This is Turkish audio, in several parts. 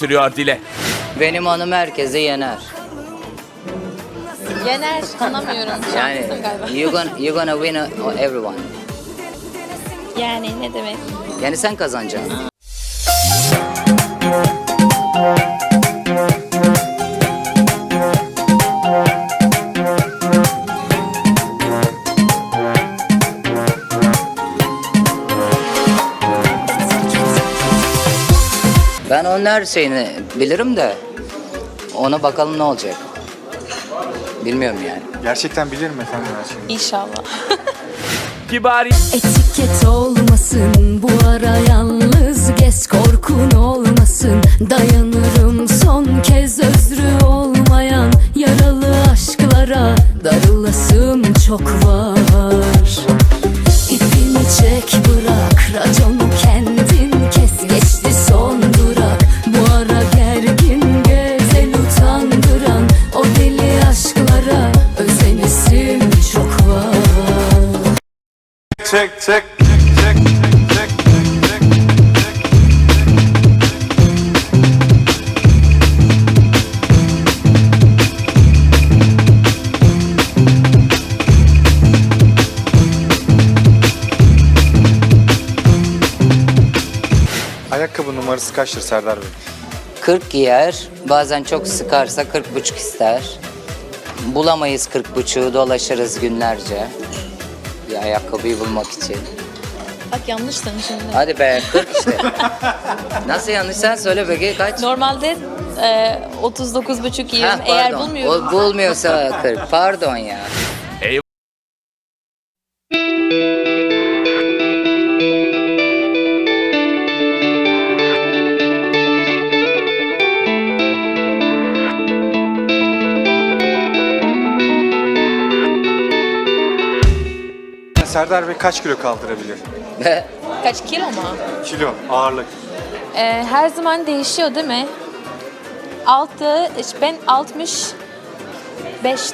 sürüyor dile. Benim hanım herkesi yener. Yener anlamıyorum. Yani you gonna, you gonna win everyone. Yani ne demek? Yani sen kazanacaksın. Onun her şeyini bilirim de ona bakalım ne olacak. Bilmiyorum yani. Gerçekten bilirim efendim her şeyi. İnşallah. Kibari Etiket olmasın bu ara yalnız gez korkun olmasın Dayanırım son kez özrü olmayan yaralı aşklara Darılasım çok var İpini çek bırak raconu Çek çek çek çek çek çek Ayakkabı numarası kaçtır Serdar Bey? 40 giyer, bazen çok sıkarsa 40 buçuk ister. Bulamayız 40 buçuğu, dolaşırız günlerce. Bir ayakkabıyı bulmak için. Bak yanlıştın şimdi. Hadi be 40 işte. Nasıl yanlış sen söyle peki kaç? Normalde e, 39 buçuk yiyorum. Ha, Eğer pardon. bulmuyorum. O bulmuyorsa 40. Pardon ya. Serdar Bey kaç kilo kaldırabilir? Kaç kilo mu? Kilo, ağırlık. E, her zaman değişiyor değil mi? 6, ben 65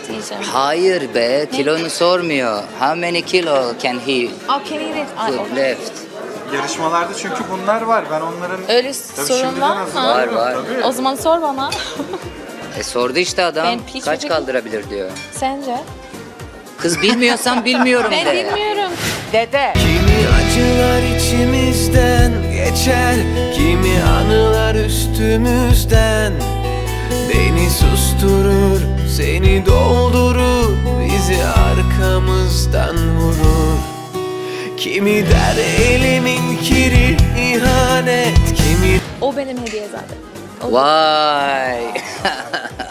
diyeceğim. Hayır be kilonu sormuyor. How many kilo can he Okay, evet. Ay, put left? Yarışmalarda çünkü bunlar var. Ben onların... Öyle sorun şimdiden var mı? hazırlanıyorum, Var, var. tabii. O zaman sor bana. E sordu işte adam. Ben Kaç kaldırabilir diyor. Sence? Kız bilmiyorsan bilmiyorum Ben de. bilmiyorum. Dede. Kimi acılar içimizden geçer Kimi anılar üstümüzden Beni susturur, seni doldurur Bizi arkamızdan vurur Kimi der elimin kiri ihanet Kimi O benim hediye zaten. O- Vay.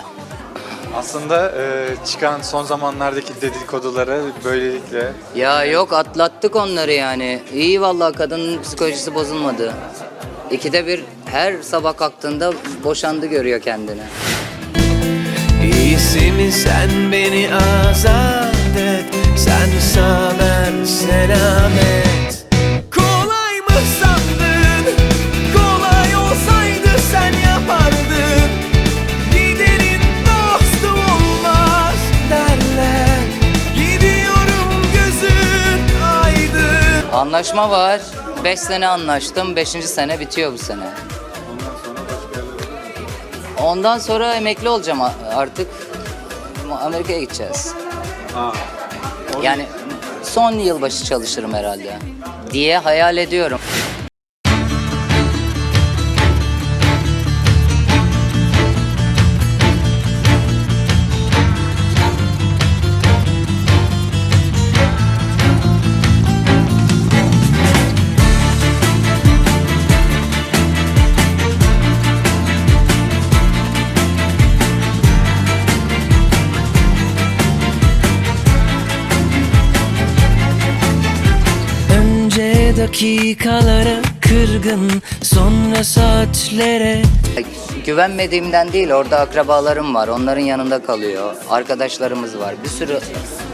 Aslında e, çıkan son zamanlardaki dedikoduları böylelikle ya yok atlattık onları yani. İyi vallahi kadının psikolojisi bozulmadı. İkide bir her sabah kalktığında boşandı görüyor kendini. İyisi mi sen beni azat et Sen sağ ben selamet Anlaşma var. 5 sene anlaştım. 5. sene bitiyor bu sene. Ondan sonra emekli olacağım artık. Amerika'ya gideceğiz. Yani son yılbaşı çalışırım herhalde diye hayal ediyorum. Dakikalara kırgın Sonra saatlere Güvenmediğimden değil orada akrabalarım var. Onların yanında kalıyor. Arkadaşlarımız var. Bir sürü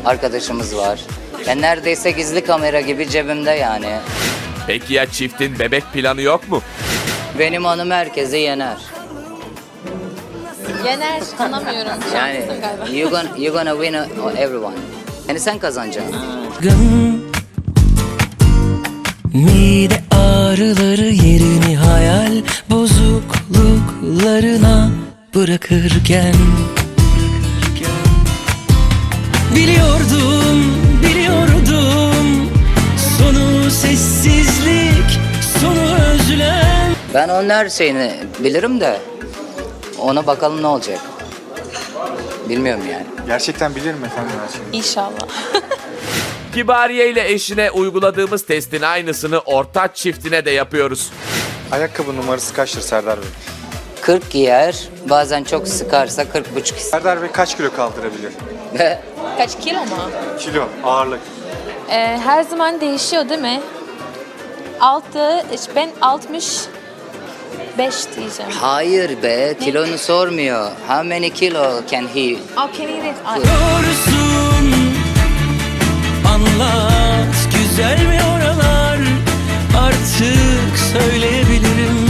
arkadaşımız var. Ben neredeyse gizli kamera gibi cebimde yani. Peki ya çiftin bebek planı yok mu? Benim hanım herkesi yener. Yener anlamıyorum. Yani you gonna, you gonna win everyone. Yani sen kazanacaksın. Gın Mide ağrıları yerini hayal bozuklukları yollarına bırakırken Biliyordum, biliyordum Sonu sessizlik, sonu özlem Ben onun her şeyini bilirim de ona bakalım ne olacak. Bilmiyorum yani. Gerçekten bilirim efendim her şeyi. İnşallah. Kibariye ile eşine uyguladığımız testin aynısını ortaç çiftine de yapıyoruz. Ayakkabı numarası kaçtır Serdar Bey? 40 giyer, bazen çok sıkarsa 40 buçuk Serdar Bey kaç kilo kaldırabilir? Kaç kilo mu? Kilo, ağırlık. Ee, her zaman değişiyor değil mi? 6, ben 65 diyeceğim. Hayır be, kilonu sormuyor. How many kilo can he? Oh, can you read? Ah, Doğrusun Anlat. Güzel mi oralar? Artık söyleyebilirim.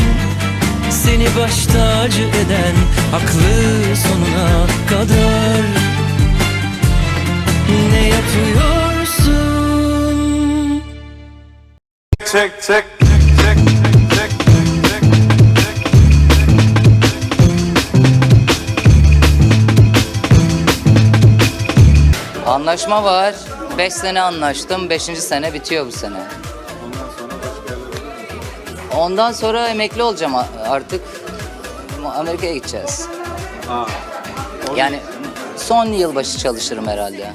Seni baş tacı eden Aklı sonuna kadar. Ne yapıyorsun? Çek, çek. Anlaşma var. 5 sene anlaştım, 5. sene bitiyor bu sene. Ondan sonra emekli olacağım artık. Amerika'ya gideceğiz. Yani son yılbaşı çalışırım herhalde.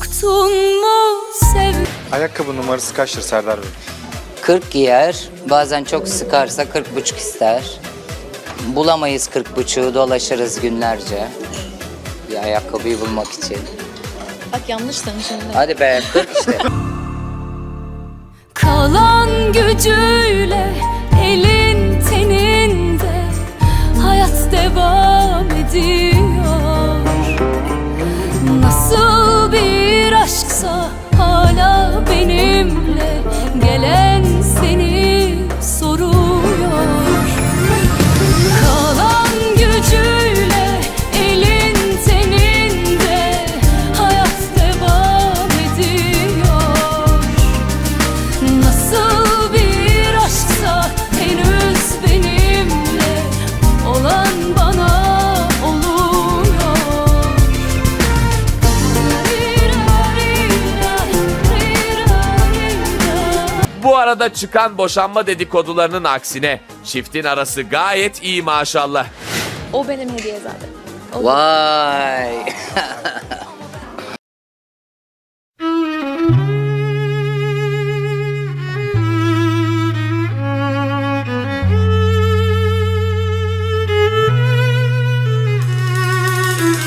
Korktun mu sev Ayakkabı numarası kaçtır Serdar Bey? 40 giyer, bazen çok sıkarsa 40 buçuk ister. Bulamayız 40 buçuğu, dolaşırız günlerce. Bir ayakkabıyı bulmak için. Bak yanlıştın şimdi. Hadi be 40 işte. Kalan gücüyle elin teninde Hayat devam ediyor Nasıl Bu arada çıkan boşanma dedikodularının aksine çiftin arası gayet iyi maşallah. O benim hediye zaten. O Vay.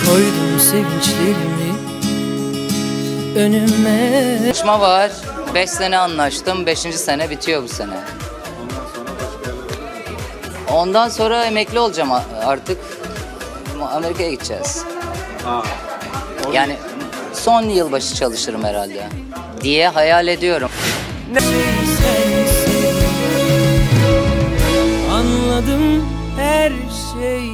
Koydum sevinçlerimi Önüme Anlaşma var. 5 sene anlaştım. 5. sene bitiyor bu sene. Ondan sonra emekli olacağım artık. Amerika'ya gideceğiz. Yani son yılbaşı çalışırım herhalde. Diye hayal ediyorum. Anladım her şey sen